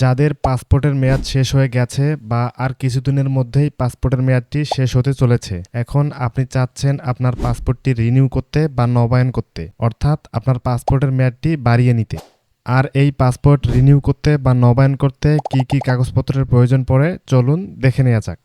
যাদের পাসপোর্টের মেয়াদ শেষ হয়ে গেছে বা আর কিছুদিনের মধ্যেই পাসপোর্টের মেয়াদটি শেষ হতে চলেছে, এখন আপনি চাচ্ছেন আপনার পাসপোর্টটি রিনিউ করতে বা নবায়ন করতে, অর্থাৎ আপনার পাসপোর্টের মেয়াদটি বাড়িয়ে নিতে। আর এই পাসপোর্ট রিনিউ করতে বা নবায়ন করতে কি কি কাগজপত্রের প্রয়োজন পড়ে চলুন দেখে নেওয়া যাক।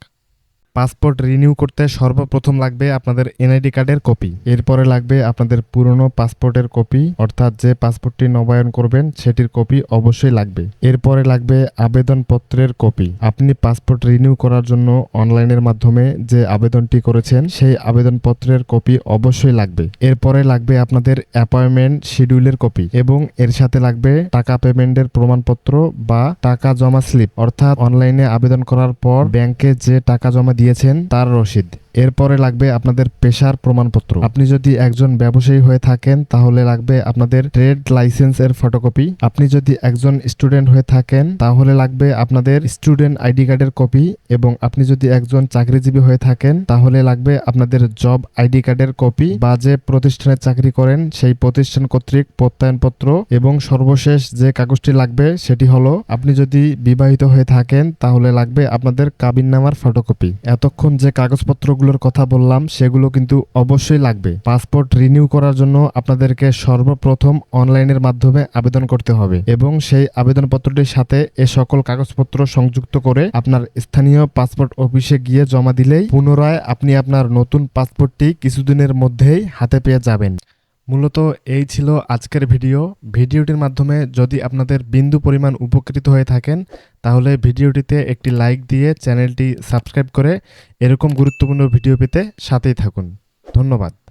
পাসপোর্ট রিনিউ করতে সর্বপ্রথম লাগবে আপনাদের এনআইডি কার্ডের কপি। এরপরে লাগবে আপনাদের পুরনো পাসপোর্টের কপি, অর্থাৎ যে পাসপোর্টটি নবায়ন করবেন, সেটির কপি অবশ্যই লাগবে। এরপরে লাগবে আবেদনপত্রের কপি। আপনি পাসপোর্ট রিনিউ করার জন্য অনলাইনের মাধ্যমে যে আবেদনটি করেছেন, সেই আবেদনপত্রের কপি অবশ্যই লাগবে। এরপরে লাগবে আপনাদের অ্যাপয়েন্টমেন্ট শিডিউলের কপি এবং এর সাথে লাগবে টাকা পেমেন্টের প্রমাণপত্র বা টাকা জমা স্লিপ। অর্থাৎ অনলাইনে আবেদন করার পর ব্যাংকে যে টাকা জমা দিয়েছেন তার রসিদ এরপরে লাগবে আপনাদের পেশার প্রমাণপত্র। আপনি যদি একজন ব্যবসায়ী হয়ে থাকেন, তাহলে লাগবে আপনাদের ট্রেড লাইসেন্সের ফটোকপি। আপনি যদি একজন স্টুডেন্ট হয়ে থাকেন, তাহলে লাগবে আপনাদের স্টুডেন্ট আইডি কার্ডের কপি এবং আপনি যদি একজন চাকরিজীবী হয়ে থাকেন, তাহলে লাগবে আপনাদের জব আইডি কার্ডের কপি বা যে প্রতিষ্ঠানে চাকরি করেন, সেই প্রতিষ্ঠান কর্তৃক প্রত্যয়নপত্র এবং সর্বশেষ যে কাগজটি লাগবে, সেটি হলো, আপনি যদি বিবাহিত হয়ে থাকেন, তাহলে লাগবে আপনাদের কাবিননামার ফটোকপি। এতক্ষণ যে কাগজপত্রগুলোর কথা বললাম, সেগুলো কিন্তু অবশ্যই লাগবে। পাসপোর্ট রিনিউ করার জন্য আপনাদেরকে সর্বপ্রথম অনলাইনের মাধ্যমে আবেদন করতে হবে এবং সেই আবেদনপত্রটির সাথে এ সকল কাগজপত্র সংযুক্ত করে আপনার স্থানীয় পাসপোর্ট অফিসে গিয়ে জমা দিলেই পুনরায় আপনি আপনার নতুন পাসপোর্টটি কিছুদিনের মধ্যেই হাতে পেয়ে যাবেন। মূলত এই ছিল আজকের ভিডিও। ভিডিওটির মাধ্যমে যদি আপনাদের বিন্দু পরিমাণ উপকৃত হয়ে থাকেন, তাহলে ভিডিওটিতে একটি লাইক দিয়ে চ্যানেলটি সাবস্ক্রাইব করে এরকম গুরুত্বপূর্ণ ভিডিও পেতে সাথেই থাকুন। ধন্যবাদ।